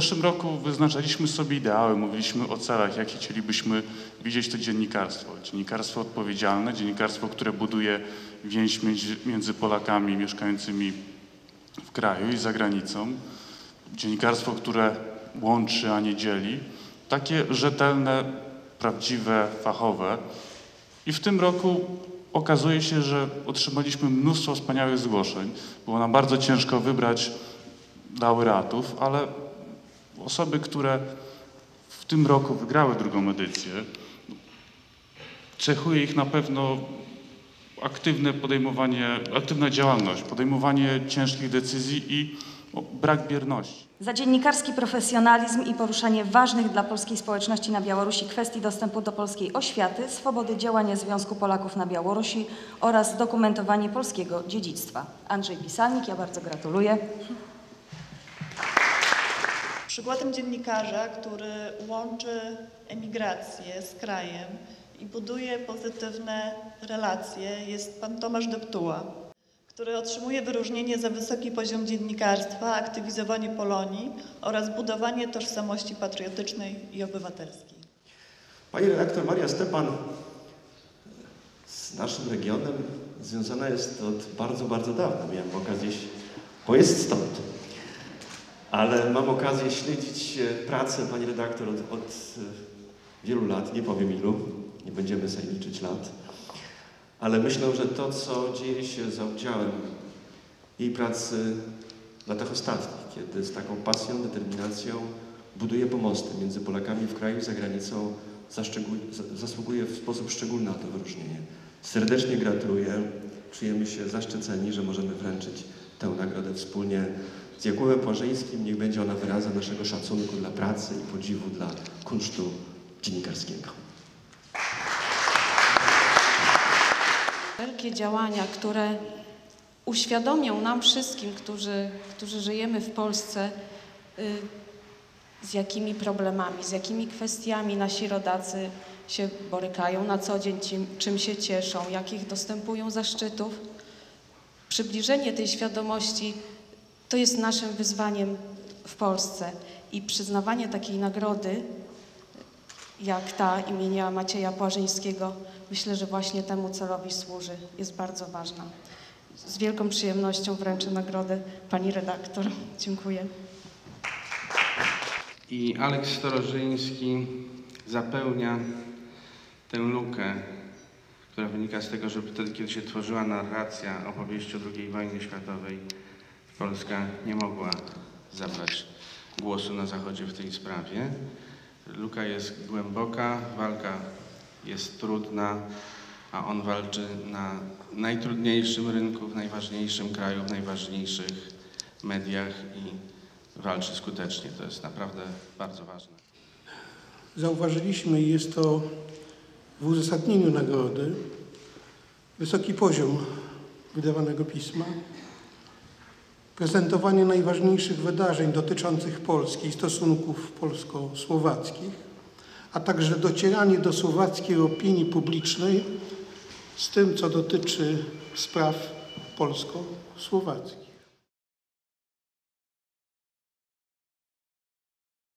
zeszłym roku wyznaczaliśmy sobie ideały, mówiliśmy o celach, jakie chcielibyśmy widzieć to dziennikarstwo. Dziennikarstwo odpowiedzialne, dziennikarstwo, które buduje więź między, Polakami mieszkającymi w kraju i za granicą. Dziennikarstwo, które łączy, a nie dzieli. Takie rzetelne, prawdziwe, fachowe. I w tym roku okazuje się, że otrzymaliśmy mnóstwo wspaniałych zgłoszeń. Było nam bardzo ciężko wybrać laureatów, ale osoby, które w tym roku wygrały drugą edycję, cechuje ich na pewno aktywne podejmowanie, aktywna działalność, podejmowanie ciężkich decyzji i brak bierności. Za dziennikarski profesjonalizm i poruszanie ważnych dla polskiej społeczności na Białorusi kwestii dostępu do polskiej oświaty, swobody działania Związku Polaków na Białorusi oraz dokumentowanie polskiego dziedzictwa. Andrzej Pisalnik, ja bardzo gratuluję. Przykładem dziennikarza, który łączy emigrację z krajem i buduje pozytywne relacje jest pan Tomasz Deptuła, który otrzymuje wyróżnienie za wysoki poziom dziennikarstwa, aktywizowanie Polonii oraz budowanie tożsamości patriotycznej i obywatelskiej. Pani redaktor Maria Stepan z naszym regionem związana jest od bardzo, bardzo dawna. Miałem okazję, bo jest stąd. Ale mam okazję śledzić e, pracę pani redaktor od, od e, wielu lat, nie powiem ilu, nie będziemy sobie liczyć lat. Ale myślę, że to, co dzieje się za udziałem jej pracy w latach ostatnich, kiedy z taką pasją, determinacją buduje pomosty między Polakami w kraju i za granicą, zasługuje w sposób szczególny na to wyróżnienie. Serdecznie gratuluję. Czujemy się zaszczyceni, że możemy wręczyć tę nagrodę wspólnie z Jakubem Płażyńskim. Niech będzie ona wyrazem naszego szacunku dla pracy i podziwu dla kunsztu dziennikarskiego. Wielkie działania, które uświadomią nam wszystkim, którzy, którzy żyjemy w Polsce, y, z jakimi problemami, z jakimi kwestiami nasi rodacy się borykają na co dzień, czym, się cieszą, jakich dostępują zaszczytów. Przybliżenie tej świadomości to jest naszym wyzwaniem w Polsce i przyznawanie takiej nagrody jak ta imienia Macieja Płażyńskiego, myślę, że właśnie temu celowi służy. Jest bardzo ważna. Z wielką przyjemnością wręczę nagrodę pani redaktor. Dziękuję. I Aleks Storożyński zapełnia tę lukę, która wynika z tego, że wtedy, kiedy się tworzyła narracja opowieści o II wojnie światowej, Polska nie mogła zabrać głosu na Zachodzie w tej sprawie. Luka jest głęboka, walka jest trudna, a on walczy na najtrudniejszym rynku, w najważniejszym kraju, w najważniejszych mediach i walczy skutecznie. To jest naprawdę bardzo ważne. Zauważyliśmy, jest to w uzasadnieniu nagrody, wysoki poziom wydawanego pisma, prezentowanie najważniejszych wydarzeń dotyczących Polski i stosunków polsko-słowackich, a także docieranie do słowackiej opinii publicznej z tym, co dotyczy spraw polsko-słowackich.